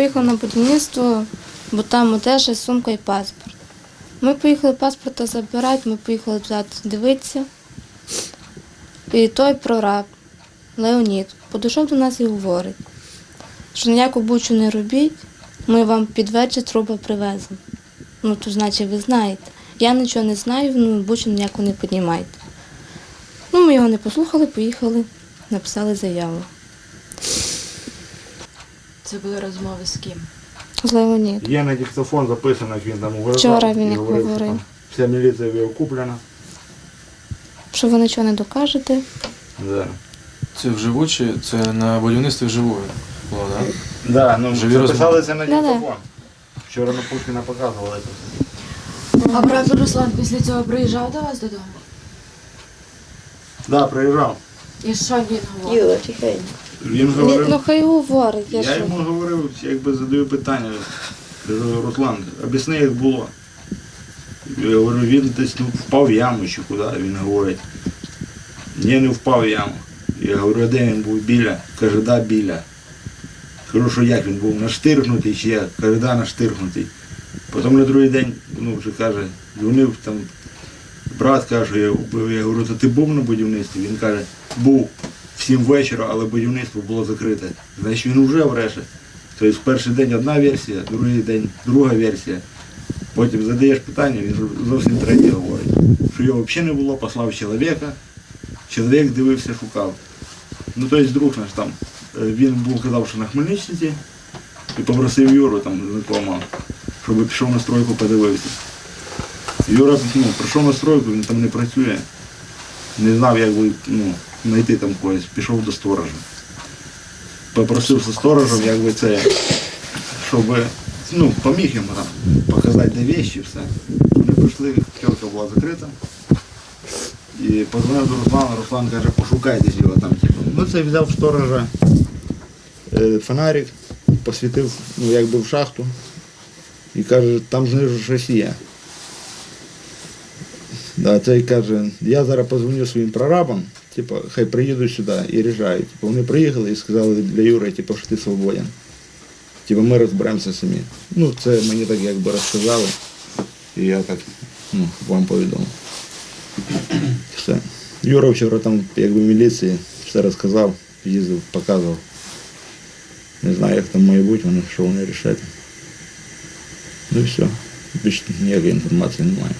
поїхали на будівництво, бо там одежа, сумка і паспорт. Ми поїхали паспорта забирати, ми поїхали туди дивитися. І той прораб Леонід подійшов до нас і говорить, що ніяку бучу не робіть, ми вам під вечір труби привеземо. Ну, то значить, ви знаєте. Я нічого не знаю, ну бучу ніяку не піднімайте. Ну, ми його не послухали, поїхали, написали заяву. Це були розмови з ким? З Леонід. Є на диктофон записано, як він там угрожав. Вчора він і як говорив, що говорив. там Вся міліція його куплена. Що ви нічого не докажете. Да. Це вживу чи це на будівництві вживу було, так? Да, ну, Живі записалися на Да-да. диктофон. Вчора на Пушкіна показували це все. А брат Руслан після цього приїжджав до вас додому? Да, приїжджав. І що він говорив? Юра, тихенько. Він говорив, ну хай говорить, я, я йому говорив, якби задаю питання. Кажу, Руслан, об'ясни, як було. Я говорю, він десь ну, впав в яму чи куди. Він говорить. Ні, не впав в яму. Я говорю, а де він був біля? Каже, да, біля. Кажу, що як він був наштиргнутий чи як? Каже, да, наштиргнутий. Потім на другий день, ну вже каже, дзвонив там, брат каже, я вбив. Я говорю, то ти був на будівництві? Він каже, був в сім вечора, але будівництво було закрите. Значить він вже бреше. Тобто в перший день одна версія, другий день друга версія. Потім задаєш питання, він зовсім третє говорить. Що його взагалі не було, послав чоловіка, чоловік дивився, шукав. Ну тобто друг наш там, е, він був казав, що на Хмельниччині, і попросив Юру там знакомого, щоб пішов на стройку, подивився. Юра ну, прийшов на стройку, він там не працює. Не знав, як би, ну, знайти там когось, пішов до сторожа. Попросив сторожем, якби це, щоб ну, поміг йому там показати, де вещі, все. Вони прийшли, тілка була закрита. І позвонив до Руслана, Руслан каже, пошукайте його там, типу. Ну це взяв сторожа е, фонарик, посвітив ну, якби в шахту і каже, там знизу щось є. Да, цей каже, я зараз позвоню своїм прорабам, типу, хай приїдуть сюди і ріжають. Типу, вони приїхали і сказали для Юри, типу, що ти свободен. Типу, ми розберемося самі. Ну, це мені так якби розказали. І я так ну, вам повідомив. Все. Юра вчора там, якби в міліції, все розказав, їздив, показував. Не знаю, як там має бути, вони, що вони рішать. Ну і все. Більше ніякої інформації немає.